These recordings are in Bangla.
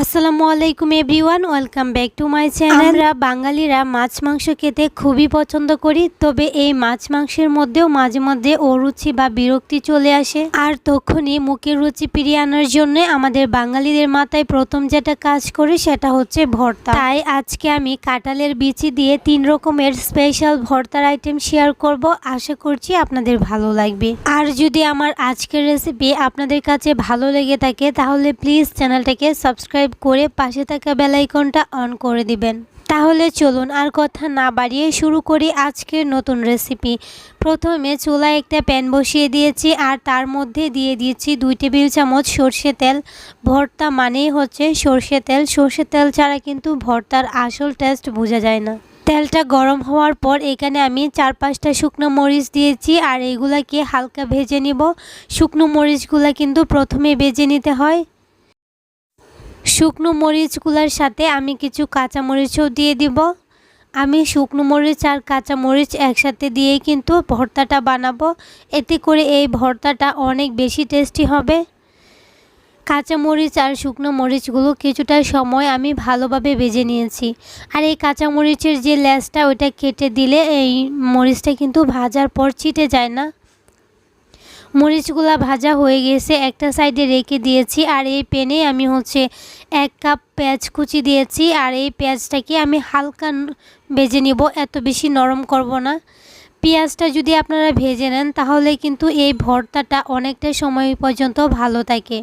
আসসালামু আলাইকুম everyone welcome back to my channel. আমরা বাঙালিরা মাছ মাংস খেতে খুবই পছন্দ করি তবে এই মাছ মাংসের মধ্যেও মাঝে মধ্যে অরুচি বা বিরক্তি চলে আসে। আর তখনই মুখের রুচি ফিরিয়ে আনার জন্য আমাদের বাঙালিদের মাথায় প্রথম যেটা কাজ করে সেটা হচ্ছে ভর্তা। তাই আজকে আমি কাঁঠালের বিচি দিয়ে তিন রকমের স্পেশাল ভর্তার আইটেম শেয়ার করব। আশা করছি আপনাদের ভালো লাগবে। আর যদি আমার আজকের রেসিপি আপনাদের কাছে ভালো লেগে থাকে তাহলে প্লিজ চ্যানেলটাকে সাবস্ক্রাইব করে পাশে থাকা বেলাইকনটা অন করে দিবেন। তাহলে চলুন আর কথা না বাড়িয়ে শুরু করি আজকের নতুন রেসিপি প্রথমে চুলায় একটা প্যান বসিয়ে দিয়েছি আর তার মধ্যে দিয়ে দিয়েছি দুই টেবিল চামচ সর্ষে তেল। ভর্তা মানেই হচ্ছে সর্ষে তেল। সর্ষে তেল ছাড়া কিন্তু ভর্তার আসল টেস্ট বোঝা যায় না। তেলটা গরম হওয়ার পর এখানে আমি চার পাঁচটা শুকনো মরিচ দিয়েছি আর এগুলাকে হালকা ভেজে নিব। শুকনো মরিচগুলা কিন্তু প্রথমে ভেজে নিতে হয়। শুকনো মরিচগুলোর সাথে আমি কিছু কাঁচা মরিচও দিয়ে দিব। আমি শুকনো মরিচ আর কাঁচা মরিচ একসাথে দিয়েই কিন্তু ভর্তাটা বানাবো। এতে করে এই ভর্তাটা অনেক বেশি টেস্টি হবে। কাঁচা মরিচ আর শুকনো মরিচগুলো কিছুটা সময় আমি ভালোভাবে ভেজে নিয়েছি। আর এই কাঁচা মরিচের যে লেসটা ওইটা কেটে দিলে এই মরিচটা কিন্তু ভাজার পর চিটে যায় না। মরিচগুলা ভাজা হয়ে গেছে, একটা সাইডে রেখে দিয়েছি, আর এই পেনে আমি হচ্ছে এক কাপ পেঁয়াজ কুচি দিয়েছি, আর এই পেঁয়াজটাকে আমি হালকা ভেজে নিব, এত বেশি নরম করব না। পেঁয়াজটা যদি আপনারা ভেজে নেন, তাহলে কিন্তু এই ভর্তাটা অনেকটা সময় পর্যন্ত ভালো থাকে।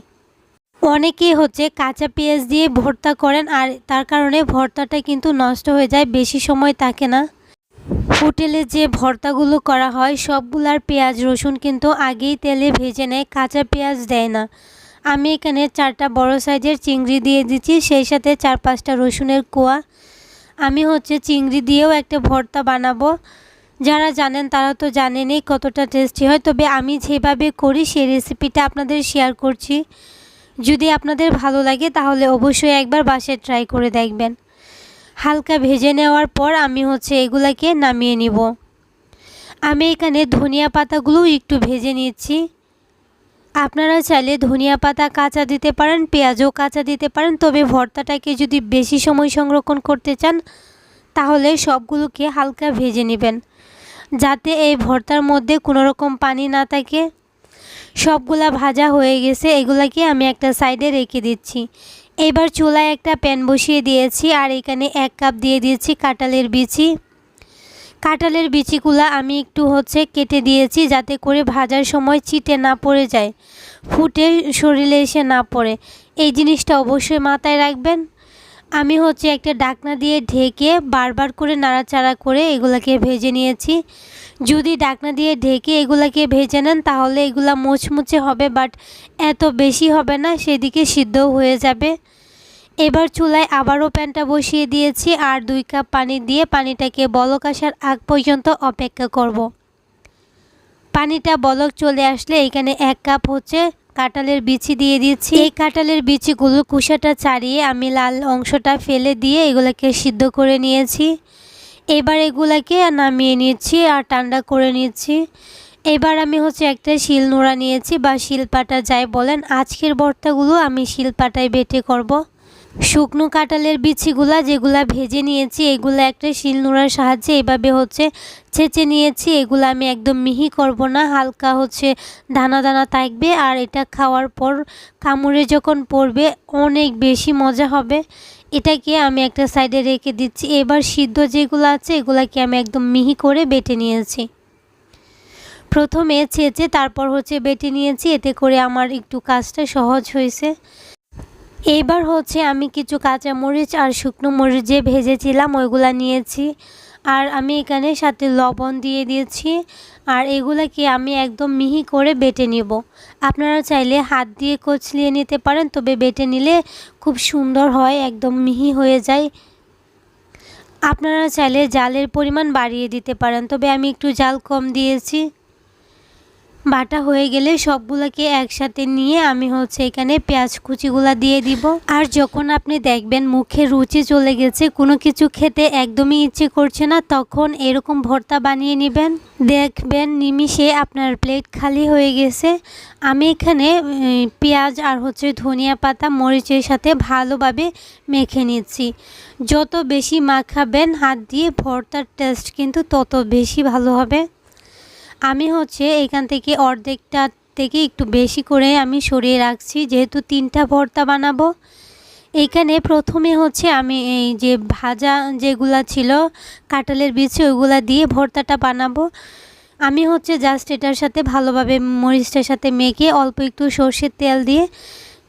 অনেকেই হচ্ছে কাঁচা পেঁয়াজ দিয়ে ভর্তা করেন, আর তার কারণে ভর্তাটা কিন্তু নষ্ট হয়ে যায়, বেশি সময় থাকে না। হোটেলে যে ভর্তাগুলো করা হয়, সবগুলার পেঁয়াজ, রসুন কিন্তু আগেই তেলে ভেজে নেয়, কাঁচা পেঁয়াজ দেয় না। আমি এখানে চারটা বড় সাইজের চিংড়ি দিয়ে দিচ্ছি, সেই সাথে চার পাঁচটা রসুনের কোয়া। আমি হচ্ছে চিংড়ি দিয়েও একটা ভর্তা বানাবো। যারা জানেন তারা তো জানেনই কতটা টেস্টি হয়, তবে আমি যেভাবে করি সেই রেসিপিটা আপনাদের শেয়ার করছি। যদি আপনাদের ভালো লাগে তাহলে অবশ্যই একবার বাসায় ট্রাই করে দেখবেন। হালকা ভেজে নেওয়ার পর আমি হচ্ছে এগুলাকে নামিয়ে নিব। আমি এখানে ধনিয়া পাতাগুলো একটু ভেজে নিচ্ছি। আপনারা চাইলে ধনিয়া পাতা কাঁচা দিতে পারেন, পেঁয়াজও কাঁচা দিতে পারেন, তবে ভর্তাটাকে যদি বেশি সময় সংরক্ষণ করতে চান, তাহলে সবগুলোকে হালকা ভেজে নেবেন। যাতে এই ভর্তার মধ্যে কোনো রকম পানি না থাকে। সবগুলা ভাজা হয়ে গেছে, এগুলাকে আমি একটা সাইডে রেখে দিচ্ছি। এবার চুলায় একটা প্যান বসিয়ে দিয়েছি আর এখানে এক কাপ দিয়ে দিয়েছি কাঁঠালের বিচি। কাঁঠালের বিচিগুলা আমি একটু হচ্ছে কেটে দিয়েছি যাতে করে ভাজার সময় চিটে না পড়ে যায়, ফুটে শরীরে এসে না পড়ে। এই জিনিসটা অবশ্যই মাথায় রাখবেন। আমি হচ্ছে একটা ডাকনা দিয়ে ঢেকে বারবার করে নাড়াচাড়া করে এগুলাকে ভেজে নিয়েছি যদি ডাকনা দিয়ে ঢেকে এগুলাকে ভেজে নেন, তাহলে এগুলা মুচমুচে হবে, বাট এত বেশি হবে না, সেদিকে সিদ্ধও হয়ে যাবে এবার চুলায় আবারও প্যানটা বসিয়ে দিয়েছি আর দুই কাপ পানি দিয়ে পানিটাকে বলক আসার আগ পর্যন্ত অপেক্ষা করব। পানিটা বলক চলে আসলে এখানে এক কাপ হচ্ছে কাঁঠালের বিচি দিয়ে দিচ্ছি। এই কাঁঠালের বিচিগুলো কুসাটা ছাড়িয়ে আমি লাল অংশটা ফেলে দিয়ে এগুলোকে সিদ্ধ করে নিয়েছি। এবার এগুলাকে নামিয়ে নিচ্ছি আর ঠান্ডা করে নিচ্ছি। এবার আমি হচ্ছে একটা শিল নোড়া নিয়েছি বা শিলপাটা যাই বলেন, আজকের বর্তাগুলো আমি শিলপাটায় বেটে করব। শুকনো কাঁঠালের বিচিগুলা যেগুলা ভেজে নিয়েছি, এগুলো একটা শিল নোড়ার সাহায্যে এভাবে হচ্ছে ছেঁচে নিয়েছি। এগুলো আমি একদম মিহি করব না, হালকা হচ্ছে দানা দানা থাকবে আর এটা খাওয়ার পর কামড়ে যখন পড়বে অনেক বেশি মজা হবে। এটাকে আমি একটা সাইডে রেখে দিচ্ছি। এবার সিদ্ধ যেগুলো আছে এগুলাকে আমি একদম মিহি করে বেটে নিয়েছি। প্রথমে ছেঁচে তারপর হচ্ছে বেটে নিয়েছি, এতে করে আমার একটু কাজটা সহজ হয়েছে। এইবার হচ্ছে আমি কিছু কাঁচা মরিচ আর শুকনো মরিচ যে ভেজেছিলাম, ওইগুলা নিয়েছি। আর আমি এখানে সাথে লবণ দিয়ে দিয়েছি। আর এগুলাকে আমি একদম মিহি করে বেটে নিব। আপনারা চাইলে হাত দিয়ে কচলিয়ে নিতে পারেন, তবে বেটে নিলে খুব সুন্দর হয়, একদম মিহি হয়ে যায়। আপনারা চাইলে জালের পরিমাণ বাড়িয়ে দিতে পারেন, তবে আমি একটু জাল কম দিয়েছি। বাটা হয়ে গেলে সবগুলোকে একসাথে নিয়ে আমি হচ্ছে এখানে পেঁয়াজ কুচিগুলা দিয়ে দিব। আর যখন আপনি দেখবেন মুখে রুচি চলে গেছে, কোনো কিছু খেতে একদমই ইচ্ছে করছে না, তখন এরকম ভর্তা বানিয়ে নেবেন। দেখবেন নিমিষে আপনার প্লেট খালি হয়ে গেছে। আমি এখানে পেঁয়াজ আর হচ্ছে ধনিয়া পাতা, মরিচের সাথে ভালোভাবে মেখে নিচ্ছি। যত বেশি মাখাবেন, হাত দিয়ে ভর্তার টেস্ট কিন্তু তত বেশি ভালো হবে। আমি হচ্ছে এখান থেকে অর্ধেকটা থেকে একটু বেশি করে আমি সরিয়ে রাখছি, যেহেতু তিনটা ভর্তা বানাবো। এখানে প্রথমে হচ্ছে আমি এই যে ভাজা যেগুলা ছিল, কাঁঠালের বীজ, ওইগুলা দিয়ে ভর্তাটা বানাবো। আমি হচ্ছে জাস্ট এটার সাথে ভালোভাবে মরিচটার সাথে মেখে অল্প একটু সর্ষের তেল দিয়ে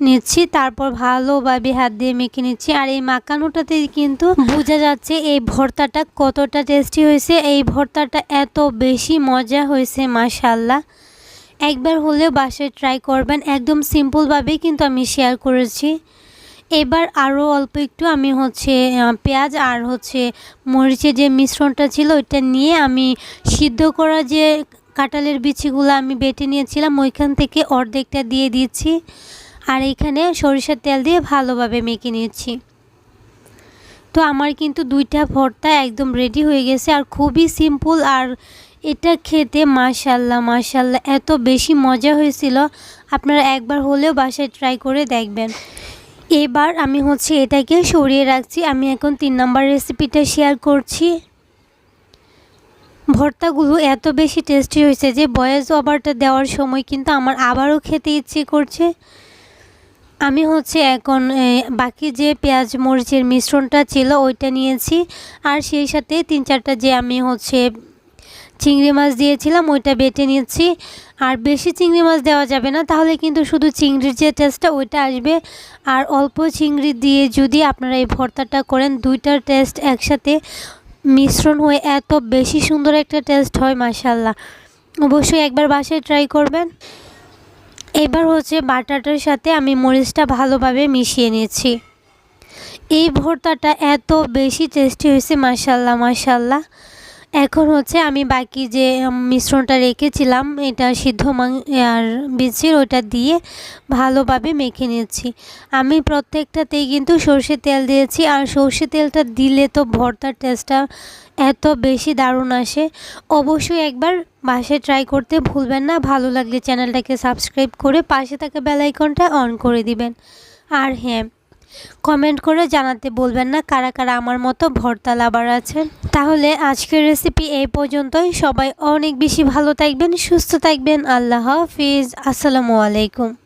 নিচ্ছি, তারপর ভালোভাবে হাত দিয়ে মেখে নিচ্ছি। আর এই মাখানোটাতে কিন্তু বোঝা যাচ্ছে এই ভর্তাটা কতটা টেস্টি হয়েছে। এই ভর্তাটা এত বেশি মজা হয়েছে মাশাল্লাহ একবার হলেও বাসায় ট্রাই করবেন। একদম সিম্পলভাবেই কিন্তু আমি শেয়ার করেছি। এবার আরও অল্প একটু আমি হচ্ছে পেঁয়াজ আর হচ্ছে মরিচের যে মিশ্রণটা ছিল, ওইটা নিয়ে আমি সিদ্ধ করা যে কাঁঠালের বিচিগুলো আমি বেটে নিয়েছিলাম, ওইখান থেকে অর্ধেকটা দিয়ে দিচ্ছি। আর এখানে সরিষার তেল দিয়ে ভালোভাবে মেখে নিচ্ছি তো আমার কিন্তু দুইটা ভর্তা একদম রেডি হয়ে গেছে আর খুবই সিম্পল আর এটা খেতে মাশাল্লাহ মাশাল্লাহ, এত বেশি মজা হয়েছিল। আপনারা একবার হলেও বাসায় ট্রাই করে দেখবেন। এবার আমি হচ্ছে এটাকে সরিয়ে রাখছি। আমি এখন তিন নম্বর রেসিপিটা শেয়ার করছি। ভর্তাগুলো এত বেশি টেস্টি হয়েছে যে বয়েস ওভারটা দেওয়ার সময় কিন্তু আমার আবারও খেতে ইচ্ছে করছে। আমি হচ্ছে এখন বাকি যে পেঁয়াজ মরিচের মিশ্রণটা ছিল ওইটা নিয়েছি। আর সেই সাথে তিন চারটা যে আমি হচ্ছে চিংড়ি মাছ দিয়েছিলাম ওইটা বেটে নিচ্ছি। আর বেশি চিংড়ি মাছ দেওয়া যাবে না, তাহলে কিন্তু শুধু চিংড়ির যে টেস্টটা ওইটা আসবে। আর অল্প চিংড়ি দিয়ে যদি আপনারা এই ভর্তাটা করেন, দুইটার টেস্ট একসাথে মিশ্রণ হয়ে এত বেশি সুন্দর একটা টেস্ট হয় মাসাল্লাহ অবশ্যই একবার বাসায় ট্রাই করবেন। এবার হচ্ছে বাটাটার সাথে আমি মরিচটা ভালোভাবে মিশিয়ে নিয়েছি। এই ভর্তাটা এত বেশি টেস্টি হয়েছে মাসাল্লাহ মাসাল্লাহ এখন হচ্ছে আমি বাকি যে মিশ্রণটা রেখেছিলাম, এটা সিদ্ধ আর বিচির ওটা দিয়ে ভালোভাবে মেখে নিয়েছি আমি প্রত্যেকটাতেই কিন্তু সর্ষে তেল দিয়েছি, আর সর্ষে তেলটা দিলে তো ভর্তার টেস্টটা এত বেশি দারুণ আসে। অবশ্যই একবার বাসায় ট্রাই করতে ভুলবেন না, ভালো লাগলে চ্যানেলটাকে সাবস্ক্রাইব করে পাশে থাকা বেলাইকনটা অন করে দিবেন। আর হ্যাঁ কমেন্ট করে জানাতে বলবেন না কারা কারা আমার মতো ভর্তা লাভার আছেন। তাহলে আজকের রেসিপি এই পর্যন্তই। সবাই অনেক বেশি ভালো থাকবেন, সুস্থ থাকবেন। আল্লাহ হাফিজ। আসসালামু আলাইকুম।